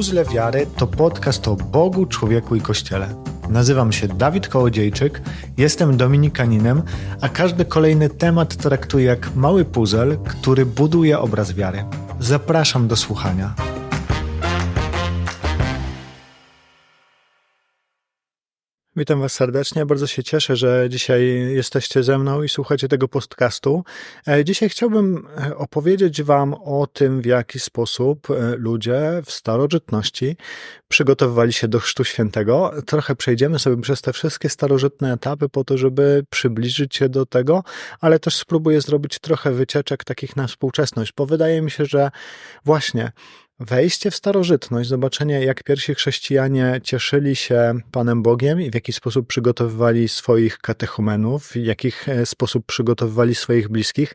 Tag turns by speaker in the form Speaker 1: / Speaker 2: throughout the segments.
Speaker 1: Puzzle Wiary to podcast o Bogu, człowieku i Kościele. Nazywam się Dawid Kołodziejczyk, jestem dominikaninem, a każdy kolejny temat traktuję jak mały puzzle, który buduje obraz wiary. Zapraszam do słuchania. Witam Was serdecznie. Bardzo się cieszę, że dzisiaj jesteście ze mną i słuchacie tego podcastu. E, Dzisiaj chciałbym e, opowiedzieć Wam o tym, w jaki sposób e, ludzie w starożytności przygotowywali się do Chrztu Świętego. Trochę przejdziemy sobie przez te wszystkie starożytne etapy po to, żeby przybliżyć się do tego, ale też spróbuję zrobić trochę wycieczek takich na współczesność, bo wydaje mi się, że właśnie Wejście w starożytność, zobaczenie, jak pierwsi chrześcijanie cieszyli się Panem Bogiem i w jaki sposób przygotowywali swoich katechumenów, w jaki e, sposób przygotowywali swoich bliskich,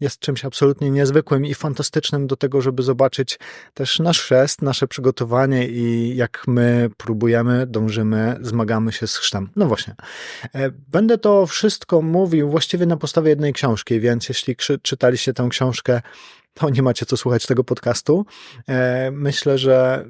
Speaker 1: jest czymś absolutnie niezwykłym i fantastycznym do tego, żeby zobaczyć też nasz chrzest, nasze przygotowanie i jak my próbujemy, dążymy, zmagamy się z chrztem. No właśnie. E, będę to wszystko mówił właściwie na podstawie jednej książki, więc jeśli czytaliście tę książkę, to nie macie co słuchać tego podcastu. E, myślę, że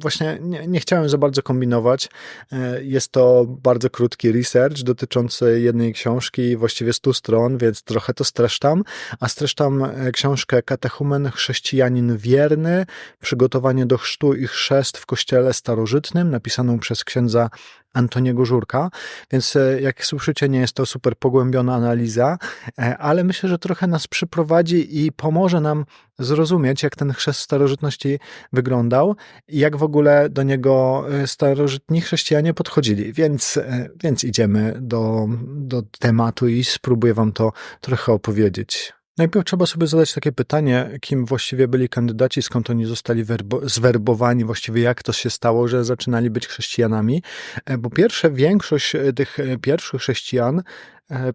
Speaker 1: właśnie nie, nie, chciałem za bardzo kombinować. E, jest to bardzo krótki research dotyczący jednej książki, właściwie 100 stron, więc trochę to streszczam. A streszczam e, książkę Katechumen Chrześcijanin Wierny, przygotowanie do chrztu i chrzest w kościele starożytnym, napisaną przez księdza Antoniego Żurka, więc e, jak słyszycie, nie jest to super pogłębiona analiza, e, ale myślę, że trochę nas przyprowadzi i pomoże nam zrozumieć, jak ten chrzest starożytności wyglądał i jak w ogóle do niego e, starożytni chrześcijanie podchodzili. Więc, więc idziemy do, do tematu i spróbuję wam to trochę opowiedzieć. Najpierw trzeba sobie zadać takie pytanie, kim właściwie byli kandydaci, skąd oni zostali werbo- zwerbowani, właściwie jak to się stało, że zaczynali być chrześcijanami. E, bo pierwsze, większość e, tych e, pierwszych chrześcijan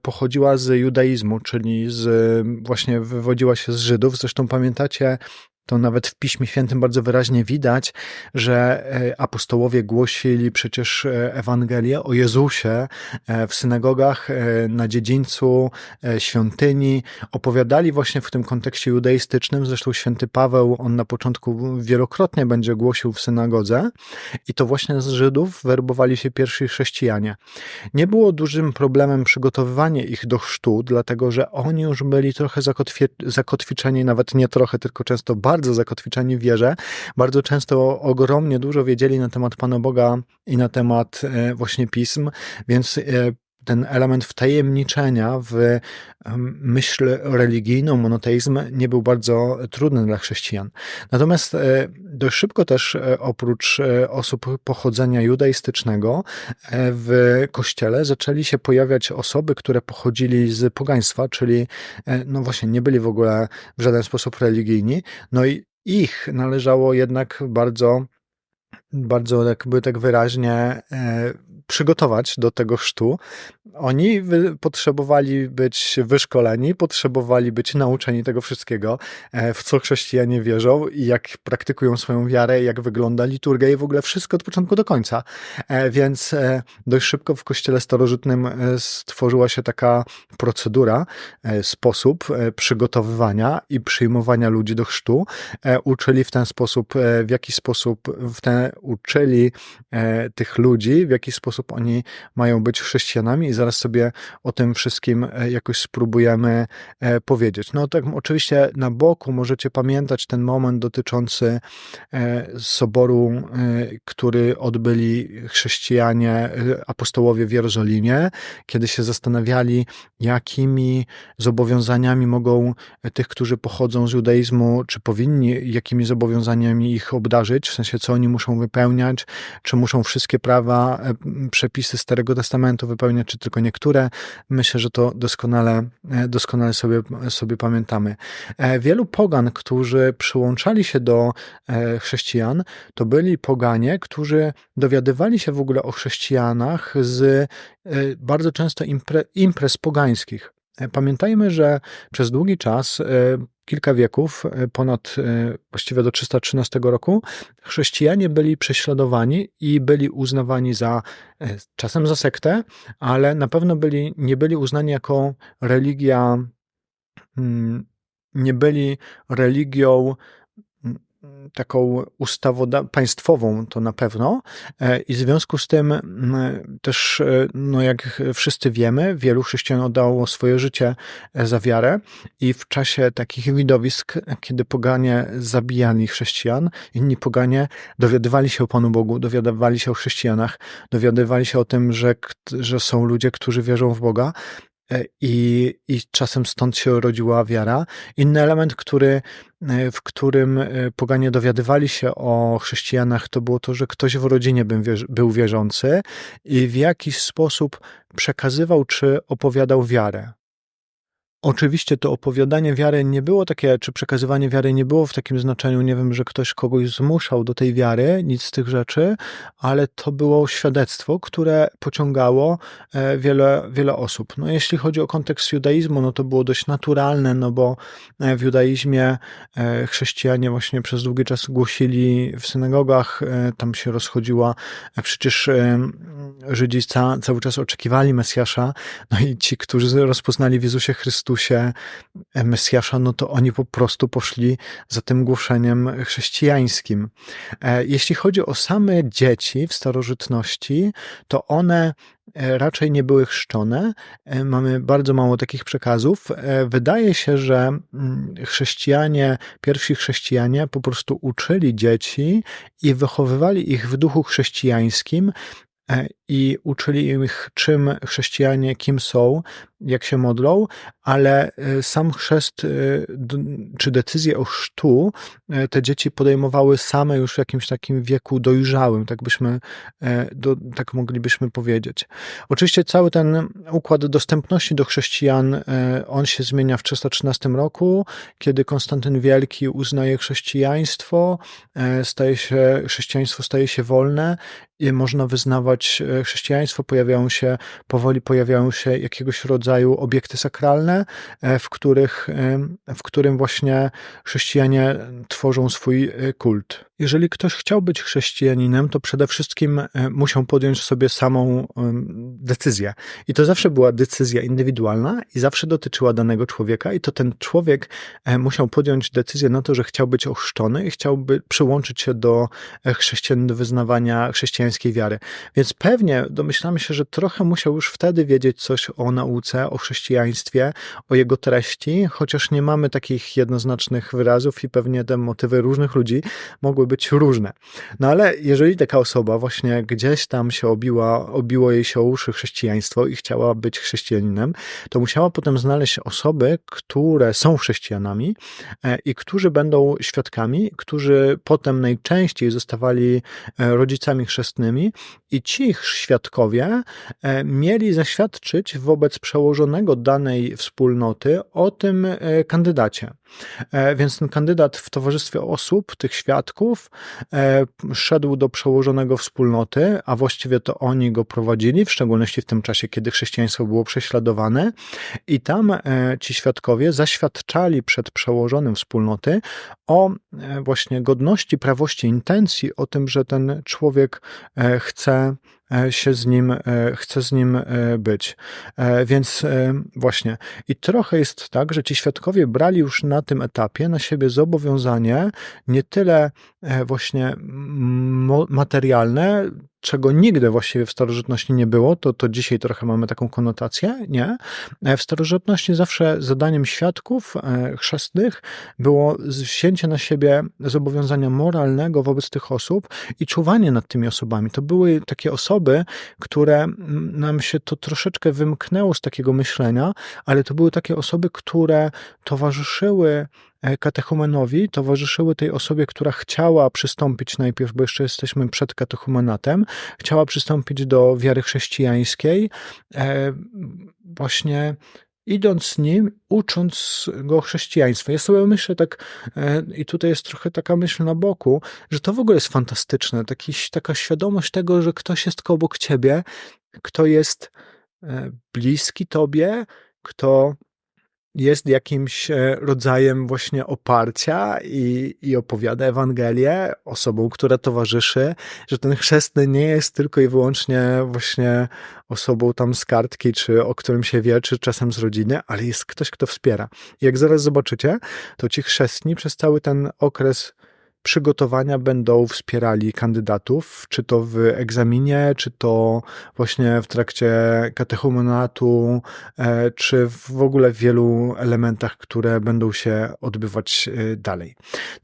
Speaker 1: pochodziła z judaizmu, czyli z, właśnie wywodziła się z Żydów. Zresztą pamiętacie to nawet w Piśmie Świętym bardzo wyraźnie widać, że e, apostołowie głosili przecież e, Ewangelię o Jezusie e, w synagogach na dziedzińcu świątyni. Opowiadali właśnie w tym kontekście judaistycznym. Zresztą święty Paweł, on na początku wielokrotnie będzie głosił w synagodze i to właśnie z Żydów werbowali się pierwsi chrześcijanie. Nie było dużym problemem przygotowywanie ich do chrztu, dlatego że oni już byli trochę zakotwiczeni, nawet nie trochę, tylko często bardzo bardzo zakotwiczeni w wierze, bardzo często ogromnie dużo wiedzieli na temat Pana Boga i na temat e, właśnie pism, więc e, ten element wtajemniczenia w myśl religijną, monoteizm nie był bardzo trudny dla chrześcijan. Natomiast e, dość szybko też oprócz osób pochodzenia judaistycznego w kościele zaczęli się pojawiać osoby, które pochodzili z pogaństwa, czyli no właśnie nie byli w ogóle w żaden sposób religijni. No i ich należało jednak bardzo bardzo jakby tak wyraźnie e, przygotować do tego chrztu. Oni potrzebowali być wyszkoleni, potrzebowali być nauczeni tego wszystkiego, e, w co chrześcijanie wierzą i jak praktykują swoją wiarę, jak wygląda liturgia i w ogóle wszystko od początku do końca. E, więc dość szybko w kościele starożytnym stworzyła się taka procedura, sposób przygotowywania i przyjmowania ludzi do chrztu. Uczyli w ten sposób, w jaki sposób w ten uczyli e, tych ludzi, w jaki sposób oni mają być chrześcijanami i zaraz sobie o tym wszystkim e, jakoś spróbujemy e, powiedzieć. No tak oczywiście na boku możecie pamiętać ten moment dotyczący soboru, który odbyli chrześcijanie, apostołowie w Jerozolimie, kiedy się zastanawiali, jakimi zobowiązaniami mogą tych, którzy pochodzą z judaizmu, czy powinni, jakimi zobowiązaniami ich obdarzyć, w sensie co oni muszą wypełniać, czy muszą wszystkie prawa, e, przepisy Starego Testamentu wypełniać, czy tylko niektóre. Myślę, że to doskonale, e, doskonale sobie, sobie pamiętamy. E, wielu pogan, którzy przyłączali się do chrześcijan, to byli poganie, którzy dowiadywali się w ogóle o chrześcijanach z bardzo często impre, imprez pogańskich. Pamiętajmy, że przez długi czas kilka wieków, e, ponad e, właściwie do 313 roku, chrześcijanie byli prześladowani i byli uznawani za e, czasem za sektę, ale na pewno byli, nie byli uznani jako religia, mm, nie byli religią taką ustawoda państwową to na pewno. E, i w związku z tym też, e, no jak wszyscy wiemy, wielu chrześcijan oddało swoje życie e, za wiarę. I w czasie takich widowisk, kiedy poganie zabijali chrześcijan, inni poganie dowiadywali się o Panu Bogu, dowiadywali się o chrześcijanach, dowiadywali się o tym, że, że są ludzie, którzy wierzą w Boga, i, i czasem stąd się urodziła wiara. Inny element, który, e, w którym e, poganie dowiadywali się o chrześcijanach, to było to, że ktoś w rodzinie był wierzący i w jakiś sposób przekazywał czy opowiadał wiarę. Oczywiście to opowiadanie wiary nie było takie, czy przekazywanie wiary nie było w takim znaczeniu, nie wiem, że ktoś kogoś zmuszał do tej wiary, nic z tych rzeczy, ale to było świadectwo, które pociągało e, wiele, wiele osób. No jeśli chodzi o kontekst judaizmu, no to było dość naturalne, no bo e, w judaizmie e, chrześcijanie właśnie przez długi czas głosili w synagogach, tam się rozchodziła, przecież Żydzi cały czas oczekiwali Mesjasza, no i ci, którzy rozpoznali w Jezusie Chrystusie, Chrystusie e, Mesjasza, no to oni po prostu poszli za tym głoszeniem chrześcijańskim. E, jeśli chodzi o same dzieci w starożytności, to one e, raczej nie były chrzczone. Mamy bardzo mało takich przekazów. Wydaje się, że mm, chrześcijanie, pierwsi chrześcijanie po prostu uczyli dzieci i wychowywali ich w duchu chrześcijańskim i uczyli ich, czym chrześcijanie, kim są, jak się modlą, ale e, sam chrzest e, czy decyzję o chrztu e, te dzieci podejmowały same już w jakimś takim wieku dojrzałym, tak byśmy, do, tak moglibyśmy powiedzieć. Oczywiście cały ten układ dostępności do chrześcijan, on się zmienia w 313 roku, kiedy Konstantyn Wielki uznaje chrześcijaństwo, staje się, chrześcijaństwo staje się wolne można wyznawać chrześcijaństwo, pojawiają się, powoli pojawiają się jakiegoś rodzaju obiekty sakralne, e, w, których, e, w którym właśnie chrześcijanie tworzą swój e, kult. Jeżeli ktoś chciał być chrześcijaninem, to przede wszystkim musiał podjąć sobie samą decyzję. I to zawsze była decyzja indywidualna i zawsze dotyczyła danego człowieka, i to ten człowiek musiał podjąć decyzję na to, że chciał być ochrzczony i chciałby przyłączyć się do chrześcijan, do wyznawania chrześcijańskiej wiary. Więc pewnie domyślamy się, że trochę musiał już wtedy wiedzieć coś o nauce o chrześcijaństwie, o jego treści, chociaż nie mamy takich jednoznacznych wyrazów i pewnie te motywy różnych ludzi mogły być różne. No ale jeżeli taka osoba właśnie gdzieś tam się obiła, obiło jej się o uszy chrześcijaństwo i chciała być chrześcijaninem, to musiała potem znaleźć osoby, które są chrześcijanami e, i którzy będą świadkami, którzy potem najczęściej zostawali e, rodzicami chrzestnymi i ci świadkowie e, mieli zaświadczyć wobec przełożonego danej wspólnoty o tym kandydacie. Więc ten kandydat w towarzystwie osób, tych świadków, e, szedł do przełożonego wspólnoty, a właściwie to oni go prowadzili, w szczególności w tym czasie, kiedy chrześcijaństwo było prześladowane, i tam ci świadkowie zaświadczali przed przełożonym wspólnoty o właśnie godności, prawości, intencji, o tym, że ten człowiek chce E, się z nim, e, chce z nim e, być. Więc właśnie. I trochę jest tak, że ci świadkowie brali już na tym etapie na siebie zobowiązanie nie tyle właśnie materialne, czego nigdy właściwie w starożytności nie było, to, to dzisiaj trochę mamy taką konotację, nie? W starożytności zawsze zadaniem świadków chrzestnych było wzięcie na siebie zobowiązania moralnego wobec tych osób i czuwanie nad tymi osobami. To były takie osoby, które nam się to troszeczkę wymknęło z takiego myślenia, ale to były takie osoby, które towarzyszyły e, katechumenowi, towarzyszyły tej osobie, która chciała przystąpić najpierw, bo jeszcze jesteśmy przed katechumenatem, chciała przystąpić do wiary chrześcijańskiej, e, właśnie idąc z nim, ucząc go chrześcijaństwa. Ja sobie myślę tak, e, i tutaj jest trochę taka myśl na boku, że to w ogóle jest fantastyczne. Taki, taka świadomość tego, że ktoś jest obok ciebie, kto jest e, bliski tobie, kto jest jakimś e, rodzajem właśnie oparcia i, i opowiada Ewangelię osobą, która towarzyszy, że ten chrzestny nie jest tylko i wyłącznie właśnie osobą tam z kartki, czy o którym się wie, czy czasem z rodziny, ale jest ktoś, kto wspiera. I jak zaraz zobaczycie, to ci chrzestni przez cały ten okres przygotowania będą wspierali kandydatów, czy to w egzaminie, czy to właśnie w trakcie katechumenatu, e, czy w ogóle w wielu elementach, które będą się odbywać e, dalej.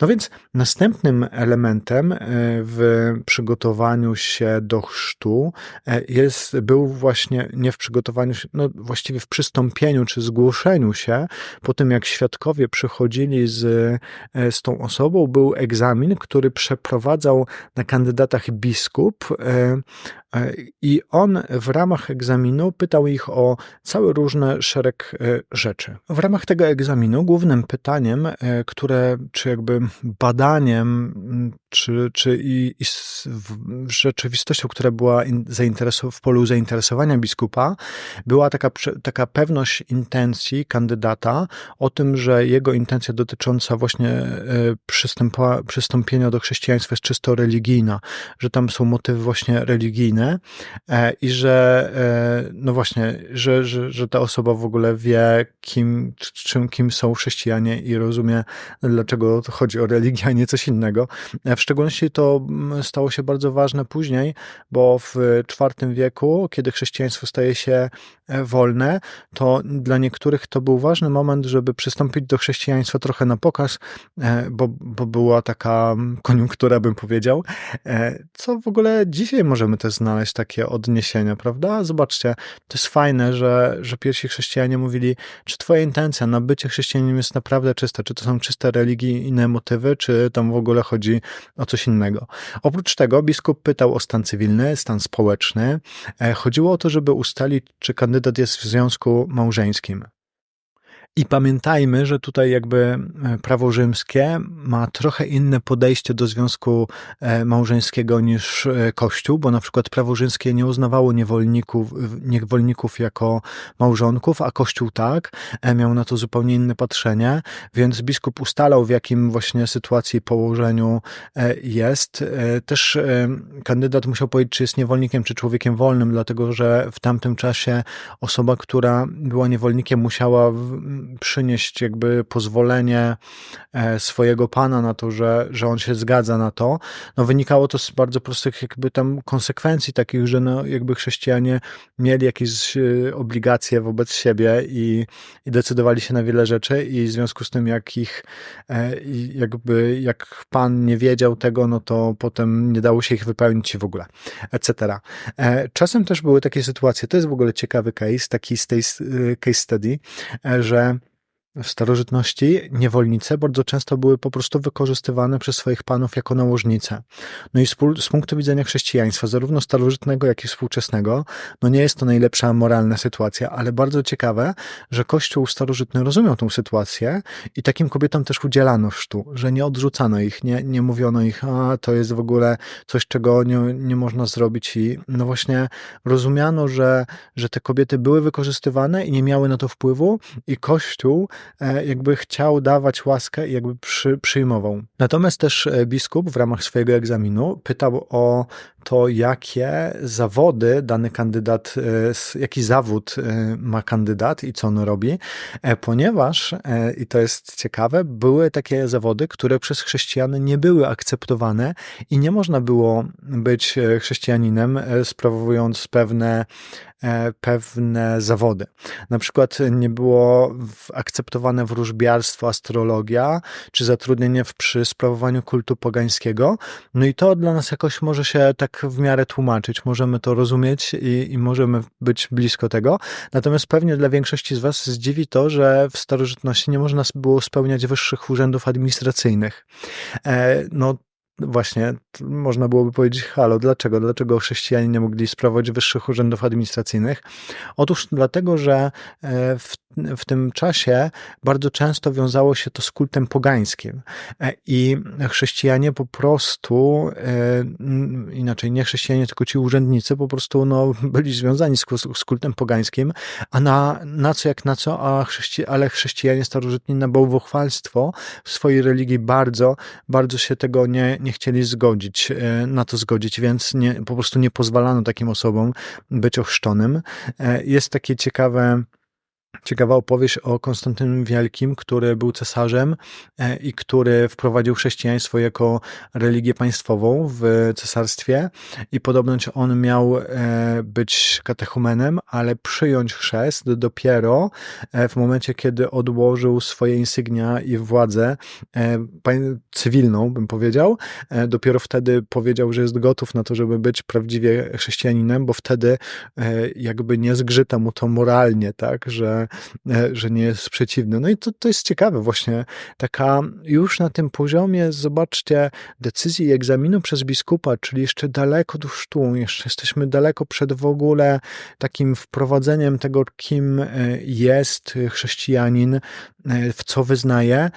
Speaker 1: No więc następnym elementem e, w przygotowaniu się do chrztu jest, był właśnie nie w przygotowaniu się, no właściwie w przystąpieniu czy zgłoszeniu się, po tym jak świadkowie przychodzili z, z tą osobą, był egzamin egzamin, który przeprowadzał na kandydatach biskup e, i on w ramach egzaminu pytał ich o cały różny szereg e, rzeczy. W ramach tego egzaminu głównym pytaniem, które, czy jakby badaniem, czy, czy i, i rzeczywistością, która była w polu zainteresowania biskupa, była taka, taka pewność intencji kandydata o tym, że jego intencja dotycząca właśnie przystąpienia do chrześcijaństwa jest czysto religijna, że tam są motywy właśnie religijne e, i że e, no właśnie, że, że, że ta osoba w ogóle wie, kim, czym, kim są chrześcijanie i rozumie, dlaczego chodzi o religię, a nie coś innego. E, w szczególności to mm, stało się bardzo ważne później, bo w IV wieku, kiedy chrześcijaństwo staje się wolne, to dla niektórych to był ważny moment, żeby przystąpić do chrześcijaństwa trochę na pokaz, bo, bo była taka koniunktura, bym powiedział. Co w ogóle dzisiaj możemy też znaleźć takie odniesienia, prawda? Zobaczcie, to jest fajne, że, że pierwsi chrześcijanie mówili, czy twoja intencja na bycie chrześcijaninem jest naprawdę czysta, czy to są czyste religijne motywy, czy tam w ogóle chodzi o coś innego. Oprócz tego biskup pytał o stan cywilny, stan społeczny. E, chodziło o to, żeby ustalić, czy kandydat jest w związku małżeńskim. I pamiętajmy, że tutaj jakby e, prawo rzymskie ma trochę inne podejście do związku e, małżeńskiego niż e, Kościół, bo na przykład prawo rzymskie nie uznawało niewolników, niewolników jako małżonków, a Kościół tak, miał na to zupełnie inne patrzenie, więc biskup ustalał w jakim właśnie sytuacji położeniu jest. Też kandydat musiał powiedzieć, czy jest niewolnikiem, czy człowiekiem wolnym, dlatego że w tamtym czasie osoba, która była niewolnikiem musiała przynieść jakby pozwolenie e, swojego pana na to, że, że on się zgadza na to, no wynikało to z bardzo prostych jakby tam konsekwencji takich, że no jakby chrześcijanie mieli jakieś e, obligacje wobec siebie i, i decydowali się na wiele rzeczy i w związku z tym jak ich e, jakby jak pan nie wiedział tego, no to potem nie dało się ich wypełnić w ogóle, etc. Czasem też były takie sytuacje, to jest w ogóle ciekawy case, taki case study, że w starożytności niewolnice bardzo często były po prostu wykorzystywane przez swoich panów jako nałożnice. No i z, punktu widzenia chrześcijaństwa, zarówno starożytnego, jak i współczesnego, no nie jest to najlepsza moralna sytuacja, ale bardzo ciekawe, że Kościół starożytny rozumiał tą sytuację i takim kobietom też udzielano chrztu, że nie odrzucano ich, nie, nie mówiono ich, a to jest w ogóle coś, czego nie, nie można zrobić i no właśnie rozumiano, że, że te kobiety były wykorzystywane i nie miały na to wpływu i Kościół jakby chciał dawać łaskę i jakby przy, przyjmował. Natomiast też e, biskup w ramach swojego egzaminu pytał o to, jakie zawody dany kandydat, e, jaki zawód ma kandydat i co on robi, ponieważ, i to jest ciekawe, były takie zawody, które przez chrześcijan nie były akceptowane i nie można było być chrześcijaninem, sprawując pewne E, pewne zawody. Na przykład nie było akceptowane wróżbiarstwo, astrologia, czy zatrudnienie w, przy sprawowaniu kultu pogańskiego. No i to dla nas jakoś może się tak w miarę tłumaczyć, możemy to rozumieć i, i możemy być blisko tego. Natomiast pewnie dla większości z Was zdziwi to, że w starożytności nie można było spełniać wyższych urzędów administracyjnych. E, no właśnie można byłoby powiedzieć, halo, dlaczego? Dlaczego chrześcijanie nie mogli sprawować wyższych urzędów administracyjnych? Otóż dlatego, że e, w w tym czasie bardzo często wiązało się to z kultem pogańskim. E, I chrześcijanie po prostu, e, inaczej nie chrześcijanie, tylko ci urzędnicy po prostu no, byli związani z, z kultem pogańskim, a na, na co jak na co, a chrześci ale chrześcijanie starożytni na bałwochwalstwo w swojej religii bardzo, bardzo się tego nie, nie chcieli zgodzić, e, na to zgodzić, więc nie, po prostu nie pozwalano takim osobom być ochrzczonym. Jest takie ciekawe ciekawa opowieść o Konstantynym Wielkim, który był cesarzem e, i który wprowadził chrześcijaństwo jako religię państwową w cesarstwie i podobnoć on miał e, być katechumenem, ale przyjąć chrzest dopiero e, w momencie, kiedy odłożył swoje insygnia i władzę cywilną, bym powiedział. Dopiero wtedy powiedział, że jest gotów na to, żeby być prawdziwie chrześcijaninem, bo wtedy jakby nie zgrzyta mu to moralnie, tak, że E, że nie jest przeciwny. No i to, to jest ciekawe właśnie, taka już na tym poziomie, zobaczcie, decyzji egzaminu przez biskupa, czyli jeszcze daleko do sztu, jeszcze jesteśmy daleko przed w ogóle takim wprowadzeniem tego, kim e, jest chrześcijanin, e, w co wyznaje.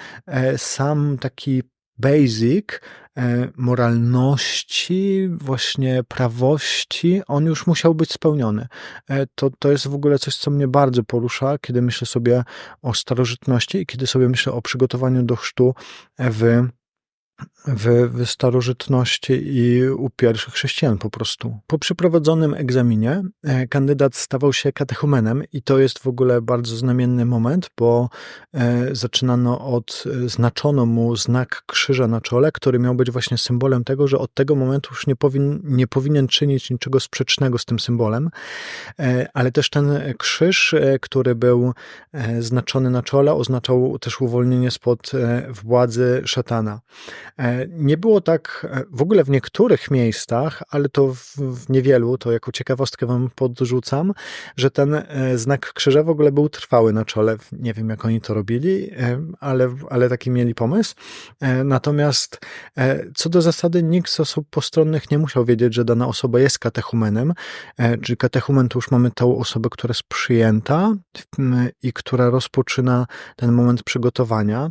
Speaker 1: Sam taki basic E, moralności, właśnie prawości, on już musiał być spełniony. E, to, to jest w ogóle coś, co mnie bardzo porusza, kiedy myślę sobie o starożytności i kiedy sobie myślę o przygotowaniu do chrztu w w, w starożytności i u pierwszych chrześcijan po prostu. Po przeprowadzonym egzaminie e, kandydat stawał się katechumenem i to jest w ogóle bardzo znamienny moment, bo e, zaczynano od, e, znaczono mu znak krzyża na czole, który miał być właśnie symbolem tego, że od tego momentu już nie, powin, nie powinien czynić niczego sprzecznego z tym symbolem, ale też ten krzyż, który był znaczony na czole, oznaczał też uwolnienie spod władzy szatana. Nie było tak e, w ogóle w niektórych miejscach, ale to w, niewielu, to jako ciekawostkę wam podrzucam, że ten e, znak krzyża w ogóle był trwały na czole. Nie wiem, jak oni to robili, e, ale, ale taki mieli pomysł. Natomiast co do zasady, nikt z osób postronnych nie musiał wiedzieć, że dana osoba jest katechumenem. Czyli katechumen to już mamy tą osobę, która jest przyjęta i która rozpoczyna ten moment przygotowania.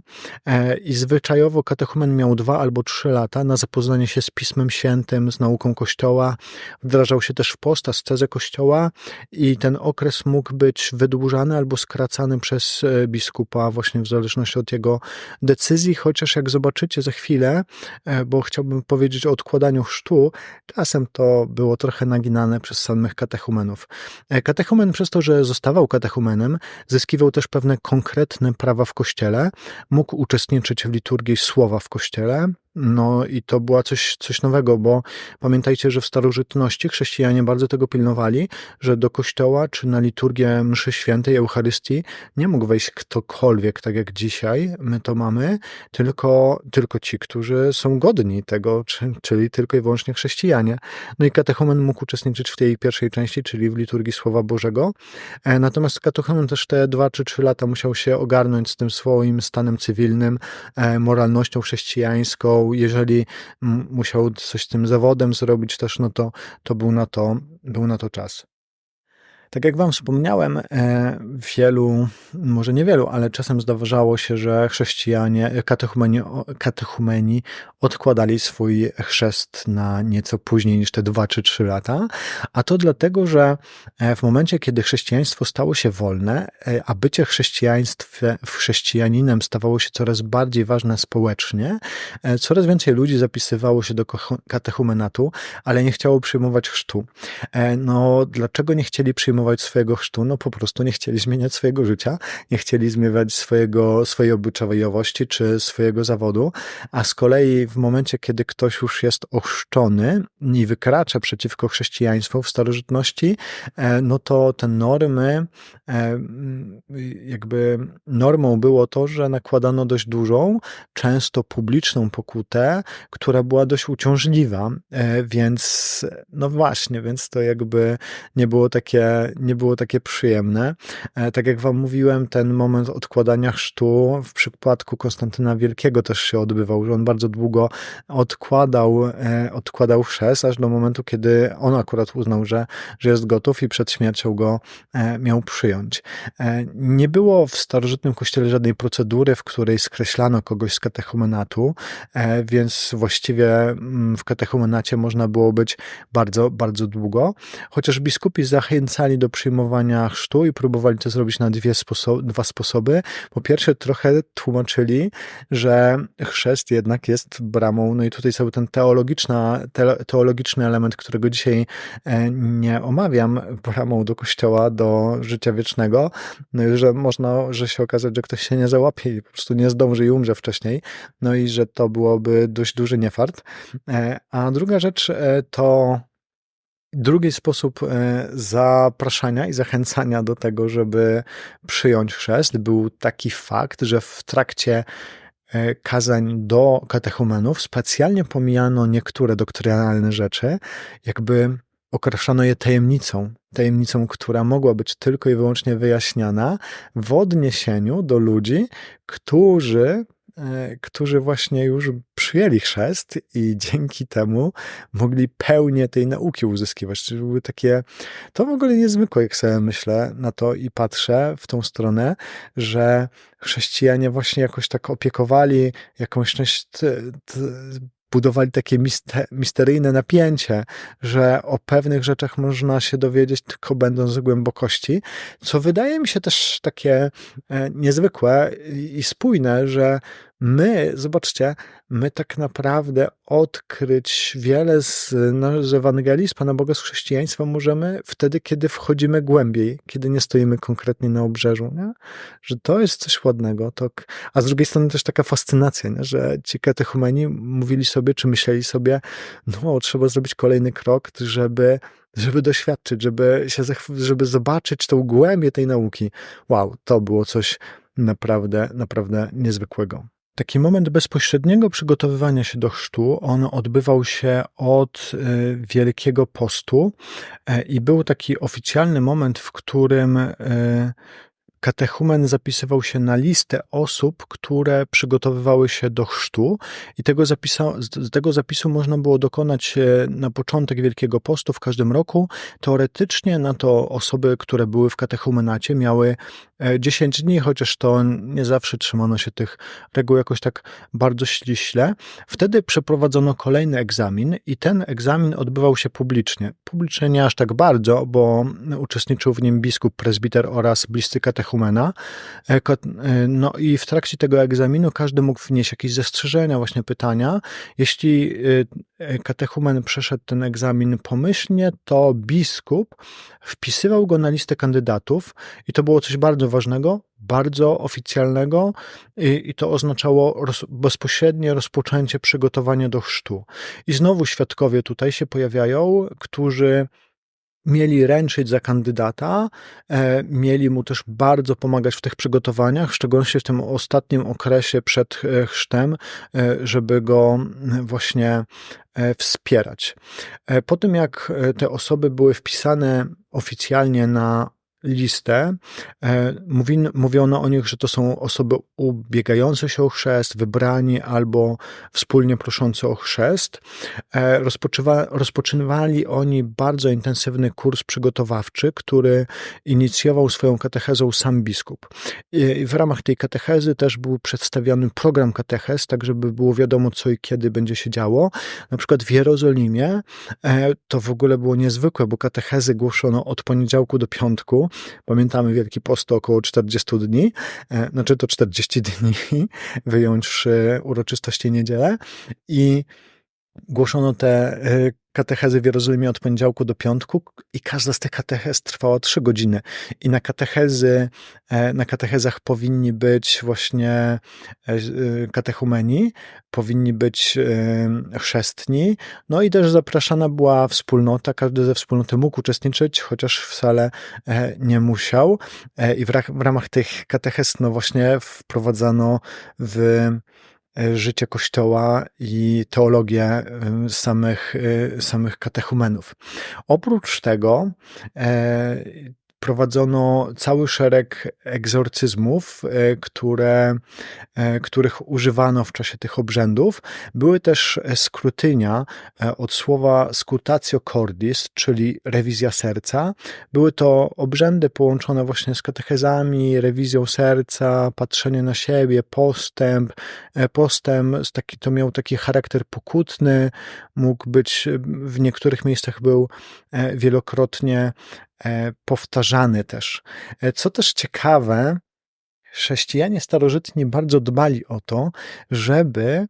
Speaker 1: I zwyczajowo katechumen miał dwa albo trzy lata na zapoznanie się z Pismem Świętym, z nauką Kościoła. Wdrażał się też w post, ascezę Kościoła i ten okres mógł być wydłużany albo skracany przez e, biskupa właśnie w zależności od jego decyzji, chociaż jak zobaczycie za chwilę, e, bo chciałbym powiedzieć o odkładaniu chrztu, czasem to było trochę naginane przez samych katechumenów. E, katechumen przez to, że zostawał katechumenem, zyskiwał też pewne konkretne prawa w Kościele, mógł uczestniczyć w liturgii słowa w Kościele, time. No i to była coś, coś nowego, bo pamiętajcie, że w starożytności chrześcijanie bardzo tego pilnowali, że do kościoła czy na liturgię mszy świętej, Eucharystii nie mógł wejść ktokolwiek, tak jak dzisiaj my to mamy, tylko, tylko ci, którzy są godni tego, czyli tylko i wyłącznie chrześcijanie. No i katechumen mógł uczestniczyć w tej pierwszej części, czyli w liturgii Słowa Bożego. E, natomiast katechumen też te dwa czy trzy lata musiał się ogarnąć z tym swoim stanem cywilnym, e, moralnością chrześcijańską, jeżeli musiał coś z tym zawodem zrobić też, no to, to był, na to był na to czas. Tak jak Wam wspomniałem, e, wielu, może niewielu, ale czasem zdarzało się, że chrześcijanie, katechumeni, katechumeni odkładali swój chrzest na nieco później niż te dwa czy trzy lata. A to dlatego, że e, w momencie, kiedy chrześcijaństwo stało się wolne, e, a bycie chrześcijaństwem, chrześcijaninem stawało się coraz bardziej ważne społecznie, coraz więcej ludzi zapisywało się do katechumenatu, ale nie chciało przyjmować chrztu. No, dlaczego nie chcieli przyjmować przyjmować swojego chrztu, no po prostu nie chcieli zmieniać swojego życia, nie chcieli zmieniać swojego, swojej obyczajowości czy swojego zawodu, a z kolei w momencie, kiedy ktoś już jest ochrzczony i wykracza przeciwko chrześcijaństwu w starożytności, e, no to te normy, e, jakby normą było to, że nakładano dość dużą, często publiczną pokutę, która była dość uciążliwa, e, więc no właśnie, więc to jakby nie było takie nie było takie przyjemne. E, tak jak wam mówiłem, ten moment odkładania chrztu w przypadku Konstantyna Wielkiego też się odbywał, że on bardzo długo odkładał, e, odkładał chrzest, aż do momentu, kiedy on akurat uznał, że, że jest gotów i przed śmiercią go e, miał przyjąć. Nie było w starożytnym kościele żadnej procedury, w której skreślano kogoś z katechumenatu, więc właściwie mm, w katechumenacie można było być bardzo, bardzo długo, chociaż biskupi zachęcali do przyjmowania chrztu i próbowali to zrobić na dwie sposo dwa sposoby. Po pierwsze, trochę tłumaczyli, że chrzest jednak jest bramą, no i tutaj cały ten teologiczna, te, teologiczny element, którego dzisiaj e, nie omawiam, bramą do kościoła, do życia wiecznego, no i że można, że się okazać, że ktoś się nie załapie i po prostu nie zdąży i umrze wcześniej, no i że to byłoby dość duży niefart. E, a druga rzecz e, to Drugi sposób e, zapraszania i zachęcania do tego, żeby przyjąć chrzest, był taki fakt, że w trakcie e, kazań do katechumenów specjalnie pomijano niektóre doktrynalne rzeczy, jakby okraszano je tajemnicą, tajemnicą, która mogła być tylko i wyłącznie wyjaśniana w odniesieniu do ludzi, którzy którzy właśnie już przyjęli chrzest i dzięki temu mogli pełnię tej nauki uzyskiwać. Czyli były takie, to w ogóle niezwykłe, jak sobie myślę na to i patrzę w tą stronę, że chrześcijanie właśnie jakoś tak opiekowali jakąś część budowali takie misteryjne napięcie, że o pewnych rzeczach można się dowiedzieć tylko będąc z głębokości, co wydaje mi się też takie e, niezwykłe i spójne, że my, zobaczcie, my tak naprawdę odkryć wiele z, no, z Ewangelii, z Pana Boga, z chrześcijaństwa możemy wtedy, kiedy wchodzimy głębiej, kiedy nie stoimy konkretnie na obrzeżu, nie? że to jest coś ładnego. To, a z drugiej strony też taka fascynacja, nie? że ci katechumeni mówili sobie, czy myśleli sobie, no trzeba zrobić kolejny krok, żeby żeby doświadczyć, żeby, się, żeby zobaczyć tą głębię tej nauki. Wow, to było coś naprawdę, naprawdę niezwykłego. Taki moment bezpośredniego przygotowywania się do chrztu, on odbywał się od y, Wielkiego Postu e, i był taki oficjalny moment, w którym y, katechumen zapisywał się na listę osób, które przygotowywały się do chrztu i tego zapisa, z tego zapisu można było dokonać na początek Wielkiego Postu w każdym roku. Teoretycznie na to osoby, które były w katechumenacie miały 10 e, dni, chociaż to nie zawsze trzymano się tych reguł jakoś tak bardzo ściśle. Wtedy przeprowadzono kolejny egzamin i ten egzamin odbywał się publicznie. Publicznie nie aż tak bardzo, bo uczestniczył w nim biskup, prezbiter oraz bliscy katechumena. E, e, no i w trakcie tego egzaminu każdy mógł wnieść jakieś zastrzeżenia, właśnie pytania. Jeśli katechumen przeszedł ten egzamin pomyślnie, to biskup wpisywał go na listę kandydatów i to było coś bardzo ważnego, bardzo oficjalnego i, i to oznaczało roz, bezpośrednie rozpoczęcie przygotowania do chrztu. I znowu świadkowie tutaj się pojawiają, którzy mieli ręczyć za kandydata, e, mieli mu też bardzo pomagać w tych przygotowaniach, w szczególności w tym ostatnim okresie przed e, chrztem, e, żeby go właśnie wspierać. Po tym, jak te osoby były wpisane oficjalnie na listę. E, mówi, mówiono o nich, że to są osoby ubiegające się o chrzest, wybrani albo wspólnie proszące o chrzest. E, rozpoczywa, rozpoczynali oni bardzo intensywny kurs przygotowawczy, który inicjował swoją katechezą sam biskup. I w ramach tej katechezy też był przedstawiony program katechez, tak żeby było wiadomo, co i kiedy będzie się działo. Na przykład w Jerozolimie e, to w ogóle było niezwykłe, bo katechezy głoszono od poniedziałku do piątku, Pamiętamy Wielki Post około 40 dni, e, znaczy to 40 dni, wyjąwszy uroczystości niedzielę. I głoszono te e, katechezy w Jerozolimie od poniedziałku do piątku i każda z tych katechez trwała trzy godziny. I na katechezy, e, na katechezach powinni być właśnie e, katechumeni, powinni być chrzestni, no i też zapraszana była wspólnota, każdy ze wspólnoty mógł uczestniczyć, chociaż wcale nie musiał. I w ramach tych katechez, no właśnie wprowadzano w życie Kościoła i teologię e, samych, e, samych katechumenów. Oprócz tego prowadzono cały szereg egzorcyzmów, e, które, e, których używano w czasie tych obrzędów. Były też skrutynia e, od słowa scrutatio cordis, czyli rewizja serca. Były to obrzędy połączone właśnie z katechezami, rewizją serca, patrzenie na siebie, postęp. Postęp taki, to miał taki charakter pokutny, mógł być w niektórych miejscach był wielokrotnie powtarzany też. Co też ciekawe, chrześcijanie starożytni bardzo dbali o to, żeby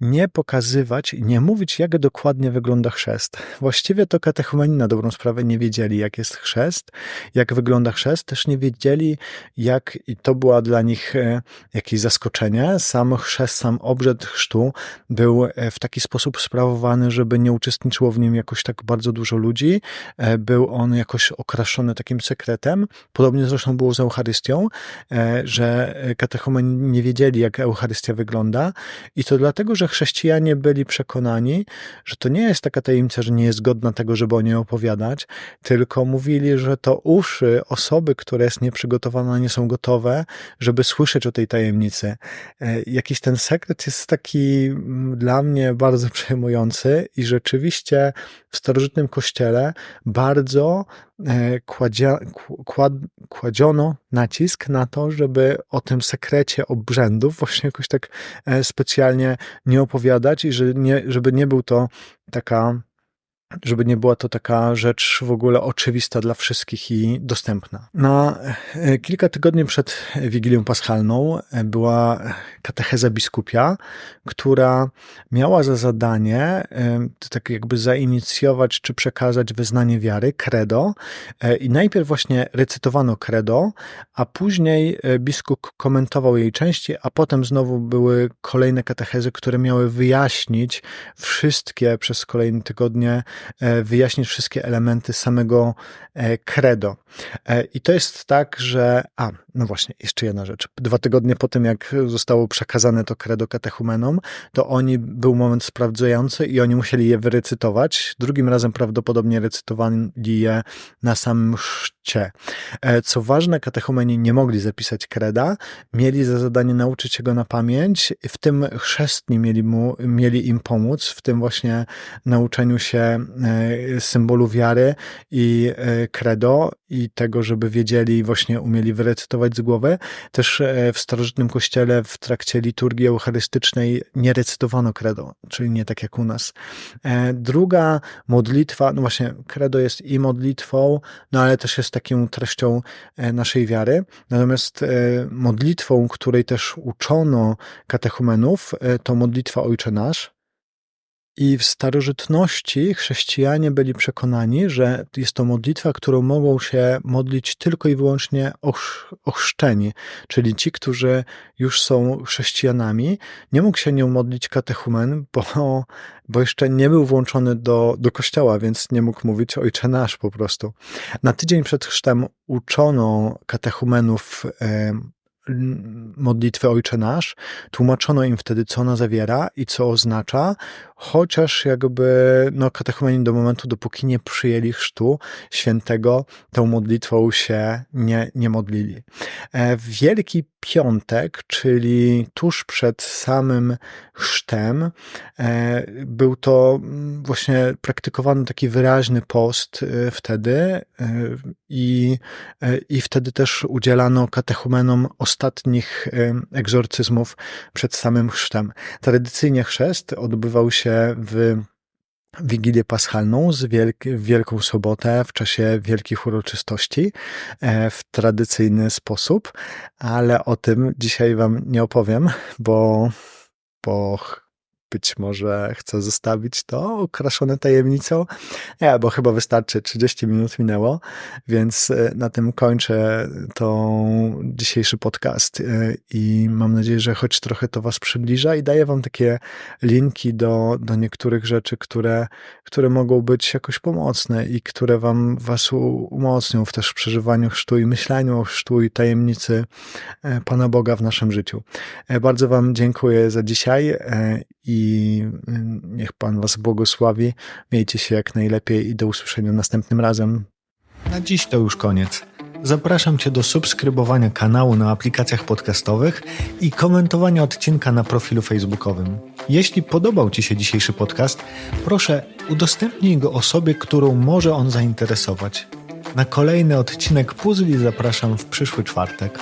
Speaker 1: nie pokazywać, nie mówić, jak dokładnie wygląda chrzest. Właściwie to katechumeni na dobrą sprawę nie wiedzieli, jak jest chrzest, jak wygląda chrzest, też nie wiedzieli, jak, i to była dla nich e, jakieś zaskoczenie, sam chrzest, sam obrzęd chrztu był e, w taki sposób sprawowany, żeby nie uczestniczyło w nim jakoś tak bardzo dużo ludzi, e, był on jakoś okraszony takim sekretem, podobnie zresztą było z Eucharystią, że katechumeni nie wiedzieli, jak Eucharystia wygląda i to dlatego, że chrześcijanie byli przekonani, że to nie jest taka tajemnica, że nie jest godna tego, żeby o niej opowiadać, tylko mówili, że to uszy osoby, która jest nieprzygotowana, nie są gotowe, żeby słyszeć o tej tajemnicy. E, jakiś ten sekret jest taki mm, dla mnie bardzo przejmujący i rzeczywiście w starożytnym kościele bardzo E, kładzia, kład, kładziono nacisk na to, żeby o tym sekrecie obrzędów właśnie jakoś tak e, specjalnie nie opowiadać i że nie, żeby nie był to taka żeby nie była to taka rzecz w ogóle oczywista dla wszystkich i dostępna. Na e, kilka tygodni przed Wigilią Paschalną e, była katecheza biskupia, która miała za zadanie e, tak jakby zainicjować czy przekazać wyznanie wiary, credo i najpierw właśnie recytowano credo, a później biskup komentował jej części, a potem znowu były kolejne katechezy, które miały wyjaśnić wszystkie przez kolejne tygodnie wyjaśnić wszystkie elementy samego e, credo. E, I to jest tak, że. A, no właśnie, jeszcze jedna rzecz. Dwa tygodnie po tym, jak zostało przekazane to credo katechumenom, to oni był moment sprawdzający i oni musieli je wyrecytować. Drugim razem prawdopodobnie recytowali je na samym chrzcie. Co ważne, katechumeni nie mogli zapisać kreda, mieli za zadanie nauczyć się go na pamięć, w tym chrzestni mieli, mu, mieli im pomóc, w tym właśnie nauczeniu się E, symbolu wiary i e, credo i tego, żeby wiedzieli, właśnie umieli wyrecytować z głowy. Też e, w starożytnym kościele w trakcie liturgii eucharystycznej nie recytowano credo, czyli nie tak jak u nas. Druga modlitwa, no właśnie credo jest i modlitwą, no ale też jest taką treścią naszej wiary. Natomiast modlitwą, której też uczono katechumenów, to modlitwa Ojcze Nasz, i w starożytności chrześcijanie byli przekonani, że jest to modlitwa, którą mogą się modlić tylko i wyłącznie ochrzczeni, czyli ci, którzy już są chrześcijanami. Nie mógł się nią modlić katechumen, bo, bo jeszcze nie był włączony do, do kościoła, więc nie mógł mówić Ojcze Nasz po prostu. Na tydzień przed chrztem uczono katechumenów modlitwę Ojcze Nasz, tłumaczono im wtedy, co ona zawiera i co oznacza, chociaż jakby no, katechumeni do momentu, dopóki nie przyjęli chrztu świętego, tą modlitwą się nie, nie modlili. E, Wielki Piątek, czyli tuż przed samym chrztem, e, był to mm, właśnie praktykowany taki wyraźny post e, wtedy i, i wtedy też udzielano katechumenom ostatnich egzorcyzmów przed samym chrztem. Tradycyjnie chrzest odbywał się się w Wigilię Paschalną z wielk Wielką Sobotę w czasie wielkich uroczystości e, w tradycyjny sposób, ale o tym dzisiaj Wam nie opowiem, bo, bo być może chcę zostawić to okraszone tajemnicą. Nie, bo chyba wystarczy, 30 minut minęło, więc e, na tym kończę tą dzisiejszy podcast e, i mam nadzieję, że choć trochę to Was przybliża i daję Wam takie linki do, do niektórych rzeczy, które, które mogą być jakoś pomocne i które Wam Was umocnią w też przeżywaniu chrztu i myśleniu o chrztu i tajemnicy e, Pana Boga w naszym życiu. Bardzo Wam dziękuję za dzisiaj i y, niech Pan Was błogosławi. Miejcie się jak najlepiej i do usłyszenia następnym razem. Na dziś to już koniec. Zapraszam Cię do subskrybowania kanału na aplikacjach podcastowych i komentowania odcinka na profilu facebookowym. Jeśli podobał Ci się dzisiejszy podcast, proszę udostępnij go osobie, którą może on zainteresować. Na kolejny odcinek Puzli zapraszam w przyszły czwartek.